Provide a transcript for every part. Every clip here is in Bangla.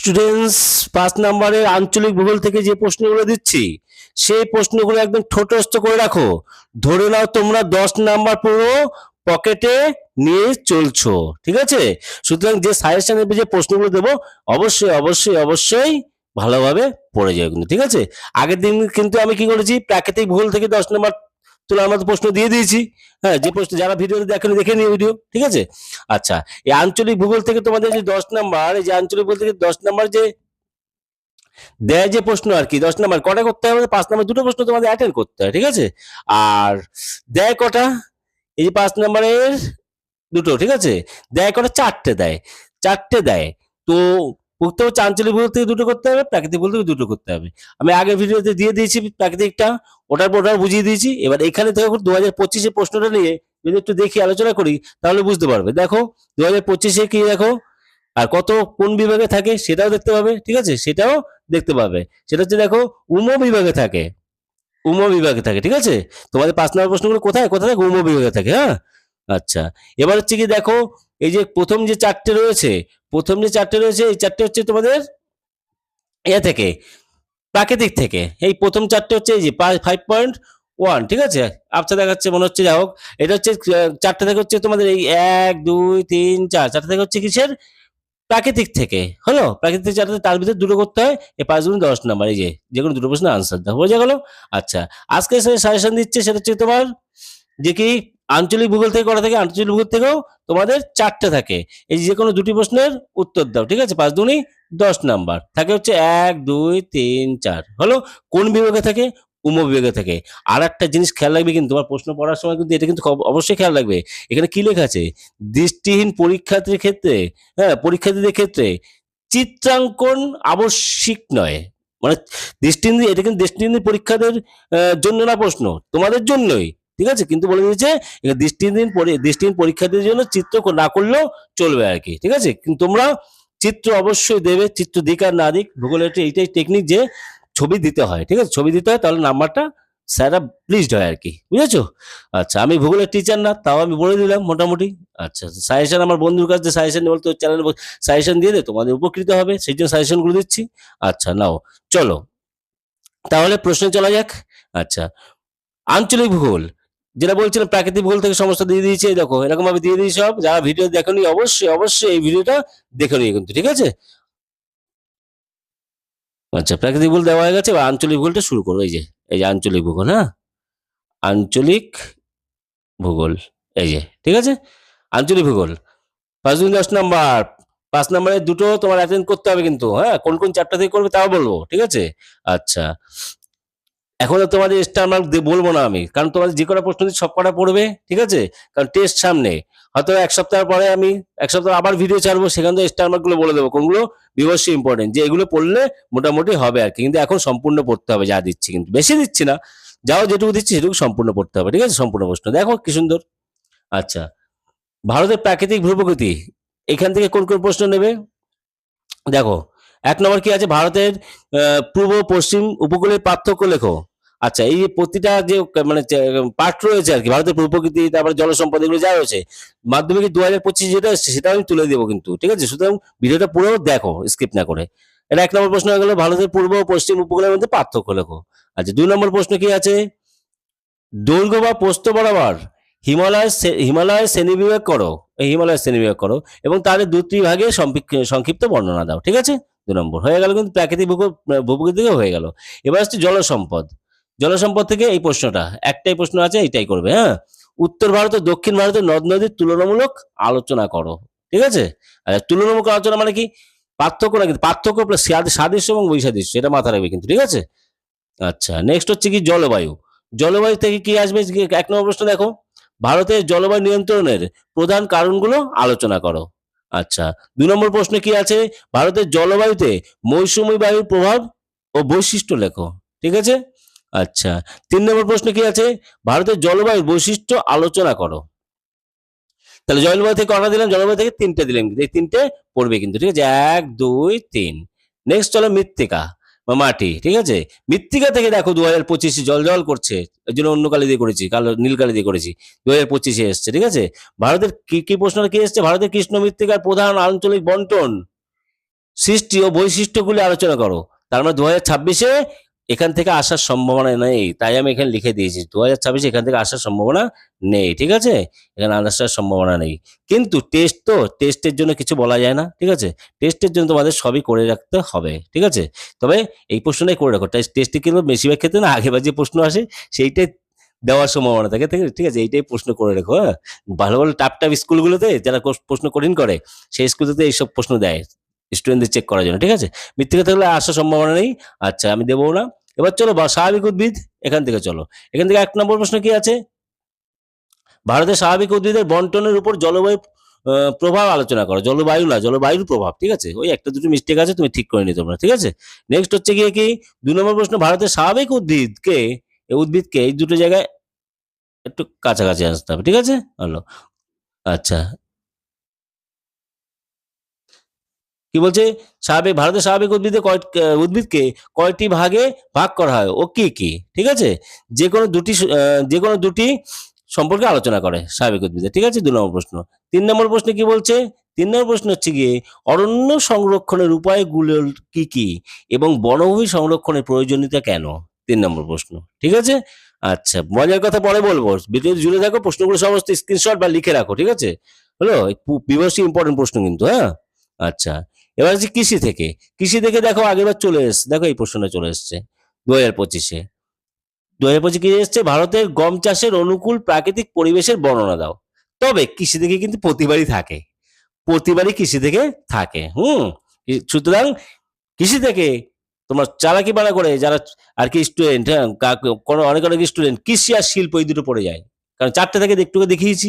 স্টুডেন্টস পাঁচ নম্বরের আঞ্চলিক ভূগোল থেকে যে প্রশ্নগুলো দিচ্ছি, সেই প্রশ্নগুলো একদম ঠোঁটস্থ করে রাখো। ধরে নাও তোমরা দশ নাম্বার পুরো পকেটে নিয়ে চলছো, ঠিক আছে? সুতরাং যে সাজেশনের যে প্রশ্নগুলো দেবো, অবশ্যই অবশ্যই অবশ্যই ভালোভাবে পড়ে যাবে কিন্তু, ঠিক আছে? আগের দিন কিন্তু আমি কি করেছি, প্রাকৃতিক ভূগোল থেকে দশ নম্বর তোলার মতো প্রশ্ন দিয়ে দিয়েছি। হ্যাঁ যে প্রশ্ন যারা ভিডিও দেখেনি, দেখে নিও ভিডিও ঠিক আছে? আচ্ছা এই আঞ্চলিক ভূগোল থেকে তোমাদের যে দশ নাম্বার, এই যে আঞ্চলিক ভূগোল থেকে দশ নাম্বার যে দেয় যে প্রশ্ন আর কি, দশ নাম্বার, কটা করতে হবে পাঁচ নাম্বার, দুটো প্রশ্ন তোমাদের অ্যাটেন্ড করতে হয়, ঠিক আছে? আর দেয় কটা? এই যে পাঁচ নাম্বারের দুটো, ঠিক আছে? দেয় কটা? চারটে দেয়। চারটে দেয়। তো উত্তর হচ্ছে আঞ্চলিক থেকে দুটো করতে হবে, প্রাকৃতিক থেকে দুটো করতে হবে। আমি আগের ভিডিওতে দিয়ে দিয়েছি প্রাকৃতিকটা, ওটার পর ওটার বুঝিয়ে দিয়েছি। এবার এখানে থেকে দু হাজার পঁচিশে প্রশ্নটা নিয়ে যদি একটু দেখি, আলোচনা করি, তাহলে বুঝতে পারবে। দেখো দু হাজার পঁচিশে কি দেখো, আর কত কোন বিভাগে থাকে সেটাও দেখতে পাবে, ঠিক আছে? সেটাও দেখতে পাবে। সেটা হচ্ছে দেখো উম বিভাগে থাকে, উম বিভাগে থাকে, ঠিক আছে? তোমাদের পাঁচ নম্বর প্রশ্নগুলো কোথায়? কোথায় থাকে? উম বিভাগে থাকে হ্যাঁ? আচ্ছা এবার হচ্ছে কি দেখো, এই যে প্রথম যে চারটে রয়েছে, প্রথম যে চারটে রয়েছে, এই চারটে হচ্ছে তোমাদের এ থেকে, প্রাকৃতিক থেকে, এই প্রথম চারটে হচ্ছে এই যে ফাইভ পয়েন্ট ওয়ান ঠিক আছে? আচ্ছা দেখাচ্ছে, মনে হচ্ছে, যাই হোক, এটা হচ্ছে চারটে থেকে হচ্ছে তোমাদের এই এক, দুই, তিন, চার, চারটে থেকে হচ্ছে কিসের? প্রাকৃতিক থেকে, হলো? প্রাকৃতিক চারটে, তার ভিতরে দুটো করতে হয় এই পাঁচ গুণ দশ নাম্বার, এই যে যে কোনো দুটো প্রশ্নের আনসার দাও বোঝা গেল? আচ্ছা আজকে সাজেশন দিচ্ছে, সেটা হচ্ছে তোমার, যে কি? আঞ্চলিক ভূগোল থেকে করা থাকে? আঞ্চলিক ভূগোল থেকেও তোমাদের চারটে থাকে। এই যে কোনো দুটি প্রশ্নের উত্তর দাও, ঠিক আছে? পাঁচ দুনি দশ নাম্বার। থাকে হচ্ছে এক, দুই, তিন, চার। হলো? কোন বিভাগে থাকে? উম বিভাগে থাকে। আর একটা জিনিস খেয়াল রাখবে কিন্তু, তোমার প্রশ্ন পড়ার সময় কিন্তু এটা কিন্তু অবশ্যই খেয়াল রাখবে। এখানে কি লেখা আছে? দৃষ্টিহীন পরীক্ষার্থীর ক্ষেত্রে হ্যাঁ পরীক্ষার্থীদের ক্ষেত্রে চিত্রাঙ্কন আবশ্যিক নয়। মানে দৃষ্টিহীন, এটা কিন্তু দৃষ্টিহীন পরীক্ষাদের জন্য না প্রশ্ন, তোমাদের জন্যই। ঠিক আছে? কিন্তু বলে দিয়েছে দৃষ্টিহীন দৃষ্টিহীন পরীক্ষার্থীদের জন্য চিত্র না করলেও চলবে আর কি, ঠিক আছে? কিন্তু তোমরা চিত্র অবশ্যই দেবে, চিত্র দিক আর না দিক, ভূগোলের এইটাই টেকনিক যে ছবি দিতে হয়, ঠিক আছে? ছবি দিতে হয়, তাহলে নাম্বারটা স্যাররা প্লিজড হয় আর কি, বুঝেছ? আচ্ছা আমি ভূগোলের টিচার না, তাও আমি বলে দিলাম মোটামুটি। আচ্ছা সাজেশন আমার বন্ধুর কাছে সাজেশন বলতো চ্যানেল সাজেশন দিয়ে দে, তোমাদের উপকৃত হবে, সেই জন্য সাজেশনগুলো দিচ্ছি। আচ্ছা নাও, চলো। তাহলে প্রশ্ন চলা যাক। আচ্ছা আঞ্চলিক ভূগোল যেটা বলছিলাম, প্রাকৃতিক ভুল থেকে সমস্যা দিয়ে দিয়েছে, এই দেখো এরকম ভাবে দিয়ে দিয়েছি সব। যারা ভিডিও দেখোনি, অবশ্যই অবশ্যই এই ভিডিওটা দেখে নিও কিন্তু, ঠিক আছে? আচ্ছা প্রাকৃতিক ভুল দেওয়া হয়ে গেছে, এবার আঞ্চলিক ভুলটা শুরু করো, এই যে এই যে আঞ্চলিক ভূগোল হ্যাঁ? আঞ্চলিক ভূগোল, এই যে, ঠিক আছে? আঞ্চলিক ভূগোল, পাঁচ দুই দশ নাম্বার, পাঁচ নাম্বারে দুটো তোমার অ্যাটেন্ড করতে হবে কিন্তু হ্যাঁ? কোন কোন চারটা থেকে করবে তাও বলব, ঠিক আছে? আচ্ছা এখন আর তোমাদের স্টার মার্ক বলব না আমি, কারণ তোমাদের যে কটা প্রশ্ন সব কটা পড়বে, ঠিক আছে? কারণ টেস্ট সামনে। হয়তো এক সপ্তাহ পরে আমি, এক সপ্তাহ আবার ভিডিও ছাড়বো, সেখান থেকে স্টার মার্কগুলো বলে দেবো। কোনগুলো? বিবশ্য ইম্পর্টেন্ট যে এগুলো পড়লে মোটামুটি হবে আর কি। কিন্তু এখন সম্পূর্ণ পড়তে হবে, যা দিচ্ছি কিন্তু। বেশি দিচ্ছি না। যাও যেটুকু দিচ্ছি সেটুকু সম্পূর্ণ পড়তে হবে, ঠিক আছে? সম্পূর্ণ প্রশ্ন। দেখো কি সুন্দর। আচ্ছা। ভারতের প্রাকৃতিক ভূপ্রকৃতি, এখান থেকে কোন কোন প্রশ্ন নেবে? দেখো, এক নম্বর কি আছে? ভারতের পূর্ব, পশ্চিম উপকূলের পার্থক্য লেখো। আচ্ছা এই যে প্রতিটা যে মানে পার্ট রয়েছে আর কি, ভারতের প্রকৃতি তারপরে জলসম্পদ এগুলো যা রয়েছে, মাধ্যমিক দু হাজার পঁচিশ যেটা এসছে, সেটা আমি তুলে দেবো কিন্তু, ঠিক আছে? সুতরাং ভিডিওটা পুরো দেখো স্কিপ না করে। এটা এক নম্বর প্রশ্ন হয়ে গেল, ভারতের পূর্ব ও পশ্চিম উপকূলের মধ্যে পার্থক্য লেখো। আচ্ছা দুই নম্বর প্রশ্ন কি আছে? দৈর্ঘ্য বা প্রস্থ বরাবর হিমালয় হিমালয় শ্রেণীবিভাগ করো, এই হিমালয় শ্রেণীবিভাগ করো, এবং তাদের দুটি ভাগে সংক্ষিপ্ত বর্ণনা দাও, ঠিক আছে? দু নম্বর, হয়ে গেল কিন্তু প্রাকৃতিক ভূগোল ভূপ্রকৃতি হয়ে গেল। এবার হচ্ছে জলসম্পদ। জলসম্পদ থেকে এই প্রশ্নটা, একটাই প্রশ্ন আছে, এইটাই করবে হ্যাঁ? উত্তর ভারত ও দক্ষিণ ভারতের নদ নদীর তুলনামূলক আলোচনা করো, ঠিক আছে? আর তুলনামূলক আলোচনা মানে কি? পার্থক্য না কিন্তু পার্থক্য প্লাস সাদৃশ্য এবং বৈসাদৃশ্য, এটা মাথা রাখবে কিন্তু, ঠিক আছে? আচ্ছা নেক্সট হচ্ছে কি জলবায়ু? জলবায়ু থেকে কি আসবে? এক নম্বর প্রশ্ন দেখো ভারতের জলবায়ু নিয়ন্ত্রণের প্রধান কারণগুলো আলোচনা করো আচ্ছা দুই নম্বর প্রশ্ন কি আছে? ভারতের জলবায়ুতে মৌসুমী বায়ুর প্রভাব ও বৈশিষ্ট্য লেখো, ঠিক আছে? আচ্ছা তিন নম্বর প্রশ্ন কি আছে? ভারতের জলবায়ুর বৈশিষ্ট্য আলোচনা করো। তাহলে জলবায়ু থেকে কটা দিলাম? জলবায়ু থেকে তিনটে দিলাম। এই তিনটে পড়বে কিন্তু, ঠিক আছে? এক, দুই, তিন। নেক্সট চলো মৃত্তিকা বা মাটি, ঠিক আছে? মৃত্তিকা থেকে দেখো দু হাজার পঁচিশে জল জল করছে। এর জন্য অন্য কালি দিয়ে করেছি, কালো, নীল কালি দিয়ে করেছি। দু হাজার পঁচিশে এসছে, ঠিক আছে? ভারতের কি কি প্রশ্ন কি এসছে? ভারতের কৃষ্ণ মৃত্তিকার প্রধান আঞ্চলিক বন্টন। সৃষ্টি ও বৈশিষ্ট্যগুলি আলোচনা করো। তার মানে দু হাজার ছাব্বিশে এখান থেকে আসার সম্ভাবনা নেই। তাই আমি এখানে লিখে দিয়েছি। দু হাজার ছাব্বিশে এখান থেকে আসার সম্ভাবনা নেই, ঠিক আছে? এখানে আসার সম্ভাবনা নেই। কিন্তু টেস্ট তো টেস্টের জন্য কিছু বলা যায় না, ঠিক আছে? টেস্টের জন্য তোমাদের সবই করে রাখতে হবে, ঠিক আছে? তবে এই প্রশ্নটাই করে রাখো। তাই টেস্টে কিন্তু বেশিরভাগ ক্ষেত্রে না আগেবার যে প্রশ্ন আসে, সেইটাই দেওয়ার সম্ভাবনা থাকে, ঠিক আছে? এইটাই প্রশ্ন করে রেখো হ্যাঁ? ভালো ভালো টাপ টাপ স্কুলগুলোতে যারা প্রশ্ন কঠিন করে, সেই স্কুলগুলোতে এইসব প্রশ্ন দেয় স্টুডেন্টদের চেক করার জন্য, ঠিক আছে? মিথ্যে কথা হলে আসার সম্ভাবনা নেই। আচ্ছা আমি দেবো না। এবার চলো বা স্বাভাবিক উদ্ভিদ এখান থেকে চলো। এখান থেকে এক নম্বর প্রশ্ন কি আছে? ভারতের স্বাভাবিক উদ্ভিদের বন্টনের উপর জলবায়ু প্রভাব আলোচনা করো। জলবায়ু না, জলবায়ুর প্রভাব, ঠিক আছে? ওই একটা দুটো মিস্টেক আছে, তুমি ঠিক করে নিতে তোমরা, ঠিক আছে? নেক্সট হচ্ছে গিয়ে কি? দুই নম্বর প্রশ্ন ভারতের স্বাভাবিক উদ্ভিদকে এই উদ্ভিদকে এই দুটো জায়গায় একটু কাছাকাছি আসতে হবে, ঠিক আছে? হলো আচ্ছা কি বলছে? স্বাভাবিক ভারতের স্বাভাবিক উদ্ভিদে উদ্ভিদকে কয়টি ভাগে ভাগ করা হয় ও কি কি? ঠিক আছে? যে কোনো দুটি যে কোনো দুটি সম্পর্কে আলোচনা করে স্বাভাবিক উদ্ভিদে। ঠিক আছে? দু নম্বর প্রশ্ন। তিন নম্বর প্রশ্ন কি বলছে? তিন নম্বর প্রশ্ন হচ্ছে গিয়ে, অরণ্য সংরক্ষণের উপায়গুলো কি কি এবং বনভূমি সংরক্ষণের প্রয়োজনীয়তা কেন? তিন নম্বর প্রশ্ন। ঠিক আছে? আচ্ছা মজার কথা পরে বলব। ভিডিও জুড়ে দেখো প্রশ্নগুলো সমস্ত স্ক্রিনশট বা লিখে রাখো, ঠিক আছে? হলো বিভার্সি ইম্পর্টেন্ট প্রশ্ন কিন্তু হ্যাঁ? আচ্ছা এবার হচ্ছে কৃষি থেকে। কৃষি থেকে দেখো আগেরবার চলে এসছে দেখো এই প্রশ্নটা চলে এসছে দু হাজার পঁচিশে। দু হাজার পঁচিশে এসছে? ভারতের গম চাষের অনুকূল প্রাকৃতিক পরিবেশের বর্ণনা দাও। তবে কৃষি থেকে কিন্তু প্রতিবারই থাকে। প্রতিবারই কৃষি থেকে থাকে। হুম? সুতরাং কৃষি থেকে তোমার চালাকি বাড়া করে যারা আর কি স্টুডেন্ট হ্যাঁ কোনো, অনেক অনেক স্টুডেন্ট কৃষি আর শিল্প এই দুটো পড়ে যায়। কারণ চারটে থেকে একটু দেখিয়েছি।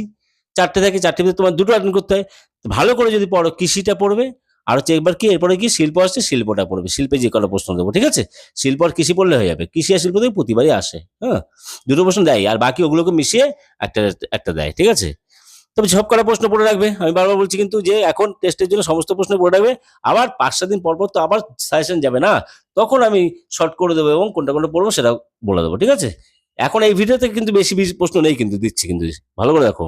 চারটে থেকে চারটে তোমার দুটো অ্যাটেন্ড করতে হয়। ভালো করে যদি পড়ো, কৃষিটা পড়বে আর হচ্ছে একবার কি, এরপরে কি শিল্প আসছে, শিল্পটা পড়বে, শিল্পে যে কোনো প্রশ্ন দেবো, ঠিক আছে? শিল্প আর কৃষি পড়লে হয়ে যাবে, কৃষি আর শিল্প থেকে প্রতিবারই আসে হ্যাঁ? দুটো প্রশ্ন দেয়, আর বাকি ওগুলোকে মিশিয়ে একটা একটা দেয়, ঠিক আছে? তবে সব কটা প্রশ্ন পড়ে রাখবে, আমি বারবার বলছি কিন্তু যে এখন টেস্টের জন্য সমস্ত প্রশ্ন পড়ে রাখবে, আবার পাঁচ সাত দিন পর পর তো আবার সাজেশন যাবে না, তখন আমি শর্ট করে দেবো এবং কোনটা কোনটা পড়ব সেটা বলে দেবো, ঠিক আছে? এখন এই ভিডিওতে কিন্তু বেশি বেশি প্রশ্ন নেই কিন্তু, দিচ্ছি কিন্তু, ভালো করে দেখো।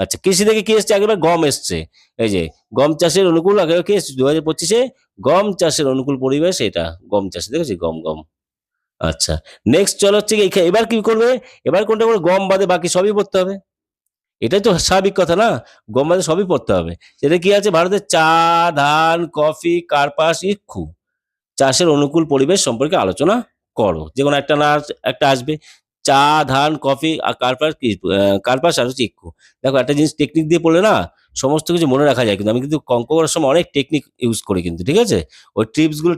আচ্ছা কৃষি থেকে কি এসছে? আগেবার গম এসছে। এই যে, গম চাষের অনুকূল আগে কি এসছে? দু হাজার পঁচিশে গম চাষের অনুকূল পরিবেশ, এটা গম চাষে দেখেছি, গম গম। আচ্ছা নেক্সট চল হচ্ছে এবার কি করবে? এবার কোনটা করে গম বাদে বাকি সবই পড়তে হবে। এটাই তো স্বাভাবিক কথা না? গম বাদে সবই পড়তে হবে। সেটা কি আছে? ভারতের চা, ধান, কফি, কার্পাস, ইক্ষু। চাষের অনুকূল পরিবেশ সম্পর্কে আলোচনা করো। যে কোনো একটা না, একটা আসবে। চা, ধান, কফি আর কার্পাস কি? কার্পাস আর হচ্ছে ইক্ষু দেখো একটা জিনিস টেকনিক দিয়ে পড়লে না সমস্ত কিছু মনে রাখা যায়, কিন্তু আমি কিন্তু অঙ্ক করার সময় অনেক টেকনিক ইউজ করি কিন্তু, ঠিক আছে? ওই টিপসগুলো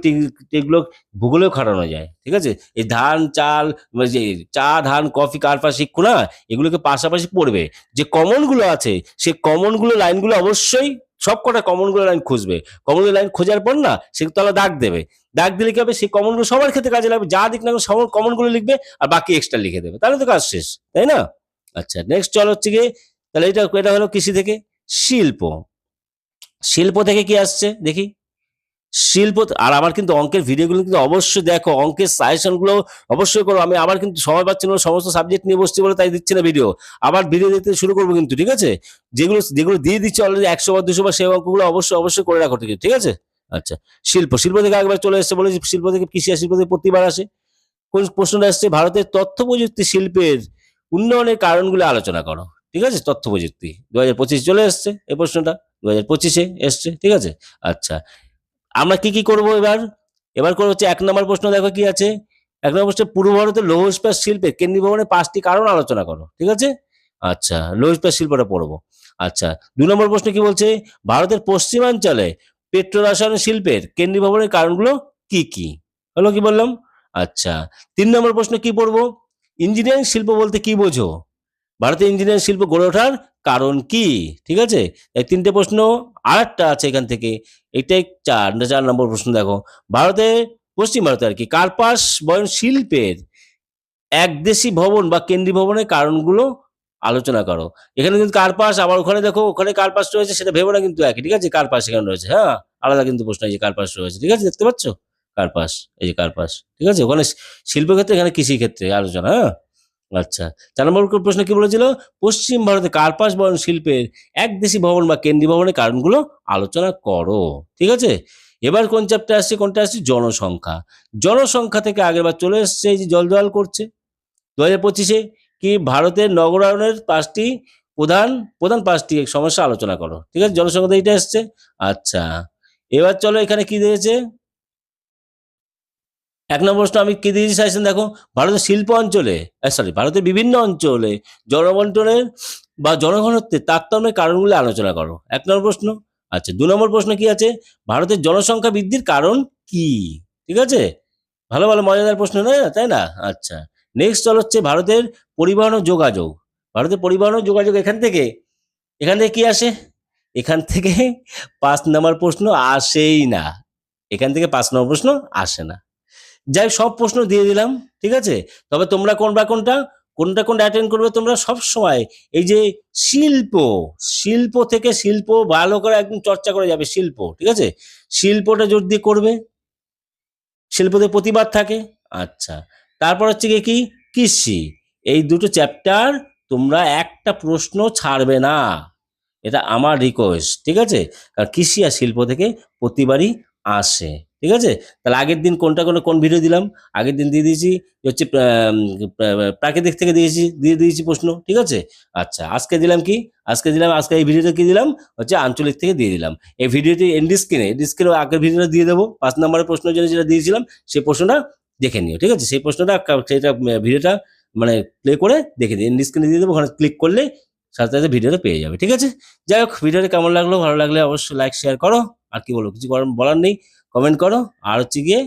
টিপগুলো ভূগোলেও খাটানো যায়, ঠিক আছে? এই ধান, চাল মানে যে চা, ধান, কফি, কার্পাস ইক্ষু না, এগুলোকে পাশাপাশি পড়বে। যে কমনগুলো আছে সেই কমনগুলো লাইনগুলো অবশ্যই সব কটা কমনগুলো লাইন খুঁজবে। কমনগুলো লাইন খোঁজার পর না সে তাহলে দাগ দেবে। দাগ দিলে কি হবে? সেই কমনগুলো সবার ক্ষেত্রে কাজে লাগবে। যা দিক না সব কমনগুলো কমনগুলো লিখবে আর বাকি এক্সট্রা লিখে দেবে। তাহলে তো কাজ শেষ, তাই না? আচ্ছা নেক্সট চল হচ্ছে গিয়ে, তাহলে এটা এটা হলো কৃষি থেকে শিল্প। শিল্প থেকে কি আসছে? দেখি। শিল্প আর আমার কিন্তু অঙ্কের ভিডিওগুলো কিন্তু অবশ্যই দেখো, অঙ্কের সাজেশনগুলো অবশ্যই করো। আমি আবার কিন্তু সময় পাচ্ছি না, সমস্ত সাবজেক্ট নিয়ে বসছি বলে তাই দিচ্ছি না ভিডিও আবার ভিডিও দিতে শুরু করব কিন্তু, ঠিক আছে? যেগুলো যেগুলো দিয়ে দিচ্ছে অলরেডি একশো বা দুশো বা সেই অঙ্কগুলো অবশ্যই অবশ্যই করে রাখো ঠিক ঠিক আছে? আচ্ছা শিল্প। শিল্প থেকে একবার চলে এসছে বলে শিল্প থেকে কৃষি শিল্প থেকে প্রতিবার আসে। কোন প্রশ্নটা আসছে ভারতের তথ্য প্রযুক্তি শিল্পের উন্নয়নের কারণগুলো আলোচনা করো, ঠিক আছে? তথ্য প্রযুক্তি। দু হাজার পঁচিশ চলে এসছে, এই প্রশ্নটা। দু হাজার পঁচিশে এসছে, ঠিক আছে? আচ্ছা আমরা কি কি করব এবার? এবার করে হচ্ছে এক নম্বর প্রশ্ন দেখো কি আছে? এক নম্বর প্রশ্ন পূর্ব ভারতের লৌহ ইস্পাত শিল্পে কেন্দ্রীয় ভবনের পাঁচটি কারণ আলোচনা করো, ঠিক আছে? আচ্ছা লৌহ ইস্পাত শিল্পটা পড়ব। আচ্ছা দুই নম্বর প্রশ্ন কি বলছে? ভারতের পশ্চিমাঞ্চলে পেট্রোরসায়ন শিল্পের কেন্দ্রীয় ভবনের কারণগুলো কি কি? হলো কি বললাম? আচ্ছা তিন নম্বর প্রশ্ন কি পড়ব? ইঞ্জিনিয়ারিং শিল্প বলতে কি বোঝো? ভারতের ইঞ্জিনিয়ারিং শিল্প গড়ে ওঠার কারণ কি? ঠিক আছে? এই তিনটে প্রশ্ন আর একটা আছে এখান থেকে। এটাই চার চার নম্বর প্রশ্ন দেখো। ভারতে, পশ্চিম ভারতে আর কি, কার্পাস বয়ন শিল্পের একদেশী ভবন বা কেন্দ্রীয় ভবনের কারণগুলো আলোচনা করো। এখানে কিন্তু কার্পাস, আবার ওখানে দেখো, ওখানে কার্পাস রয়েছে, সেটা ভেবো না কিন্তু একই, ঠিক আছে? কার্পাস এখানে রয়েছে হ্যাঁ? আলাদা কিন্তু প্রশ্ন, এই যে কার্পাস রয়েছে, ঠিক আছে? দেখতে পাচ্ছ? কার্পাস, এই যে কার্পাস, ঠিক আছে? ওখানে শিল্প ক্ষেত্রে এখানে কৃষি ক্ষেত্রে আলোচনা হ্যাঁ? আচ্ছা। চার নম্বর প্রশ্ন কি বলেছিল? পশ্চিম ভারতে কার্পাস বয়ন শিল্পের একদেশী ভবন বা কেন্দ্রীয় ভবনের কারণগুলো আলোচনা করো। ঠিক আছে? এবার কোন চ্যাপ্টার আসছে, কোনটা আসছে? জনসংখ্যা। জনসংখ্যা থেকে আগেরবার চলে এসছে এই যে জল জল করছে। দু হাজার পঁচিশে কি ভারতের নগরায়নের পাঁচটি প্রধান প্রধান পাঁচটি সমস্যা আলোচনা করো। ঠিক আছে? জনসংখ্যা এইটা এসছে। আচ্ছা। এবার চলো এখানে কি দিয়েছে? এক নম্বর প্রশ্ন আমি কি দিয়েছি সাজেশন? দেখো, ভারতের শিল্প অঞ্চলে সরি ভারতের বিভিন্ন অঞ্চলে জনবন্টনের বা জনঘনত্বের তারতম্যের কারণগুলো আলোচনা করো। এক নম্বর প্রশ্ন আচ্ছা দু নম্বর প্রশ্ন কি আছে? ভারতের জনসংখ্যা বৃদ্ধির কারণ কি? ঠিক আছে? ভালো ভালো, মজাদার প্রশ্ন নয় না? তাই না? আচ্ছা নেক্সট চল হচ্ছে ভারতের পরিবহন ও যোগাযোগ। ভারতের পরিবহন ও যোগাযোগ এখান থেকে এখান থেকে কি আসে? এখান থেকে পাঁচ নম্বর প্রশ্ন আসেই না। এখান থেকে পাঁচ নম্বর প্রশ্ন আসে না। যাই সব প্রশ্ন দিয়ে দিলাম, ঠিক আছে? তবে তোমরা কোন বা কোনটা কোনটা কোনটা অ্যাটেন্ড করবে তোমরা সব সময়। এই যে শিল্প শিল্প থেকে শিল্প ভালো করে একদম চর্চা করে যাবে শিল্প, ঠিক আছে? শিল্পটা জোর দিয়ে করবে, শিল্পতে প্রতিবাদ থাকে আচ্ছা। তারপর হচ্ছে কি? কৃষি। এই দুটো চ্যাপ্টার তোমরা একটা প্রশ্ন ছাড়বে না। এটা আমার রিকোয়েস্ট ঠিক আছে? কারণ কৃষি আর শিল্প থেকে প্রতিবারই আসে। ঠিক আছে? তাহলে আগের দিন কোনটা কোন কোন ভিডিও দিলাম? আগের দিন দিয়ে দিয়েছি হচ্ছে প্রাকৃতিক থেকে দিয়েছি, দিয়ে দিয়েছি প্রশ্ন, ঠিক আছে? আচ্ছা আজকে দিলাম কি? আজকে দিলাম, আজকে এই ভিডিওতে কি দিলাম? হচ্ছে আঞ্চলিক থেকে দিয়ে দিলাম। এই ভিডিওটি এন্ড স্ক্রিনে এন্ড আগের ভিডিওটা দিয়ে দেবো। পাঁচ নম্বরের প্রশ্নের জন্য যেটা দিয়েছিলাম, সেই প্রশ্নটা দেখে নিও, ঠিক আছে? সেই প্রশ্নটা সেটা ভিডিওটা মানে প্লে করে দেখে দিই এন্ড দিয়ে দেবো, ওখানে ক্লিক করলে সাথে সাথে ভিডিওটা পেয়ে যাবে, ঠিক আছে? যাই হোক ভিডিওটা কেমন লাগল, ভালো লাগলে অবশ্যই লাইক শেয়ার করো। আর কি বলব কিছু বলার নেই। কমেন্ট করো। আর হচ্ছে গিয়ে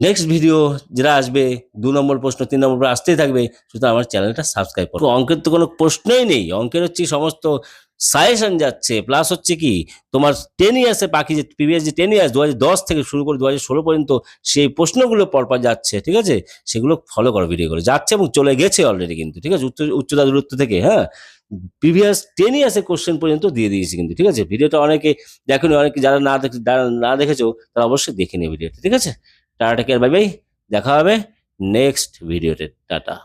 নেক্সট ভিডিও যেটা আসবে, দু নম্বর প্রশ্ন, তিন নম্বর আসতেই থাকবে। সুতরাং আমার চ্যানেলটা সাবস্ক্রাইব করো। অঙ্কের তো কোনো প্রশ্নই নেই। অঙ্কের হচ্ছে সমস্ত সাজেশন যাচ্ছে প্লাস হচ্ছে কি, তোমার টেন ইয়ার্সে বাকি যে প্রিভিয়াস যে টেন ইয়ার্স দু দশ থেকে শুরু করে দু ষোলো পর্যন্ত সেই প্রশ্নগুলো পরপর যাচ্ছে, ঠিক আছে? সেগুলো ফলো করো ভিডিওগুলো যাচ্ছে এবং চলে গেছে অলরেডি কিন্তু, ঠিক আছে? উচ্চ উচ্চতা দূরত্ব থেকে হ্যাঁ? প্রিভিয়াস টেন ইয়ার্সের কোশ্চেন পর্যন্ত দিয়ে দিয়েছি কিন্তু, ঠিক আছে? ভিডিওটা অনেকে দেখেনি, অনেকে যারা না দেখে না দেখেছ, তারা অবশ্যই দেখে নিও ভিডিওটা ঠিক আছে? Tata care, bye bye. দেখা হবে নেক্সট ভিডিওতে টাটা।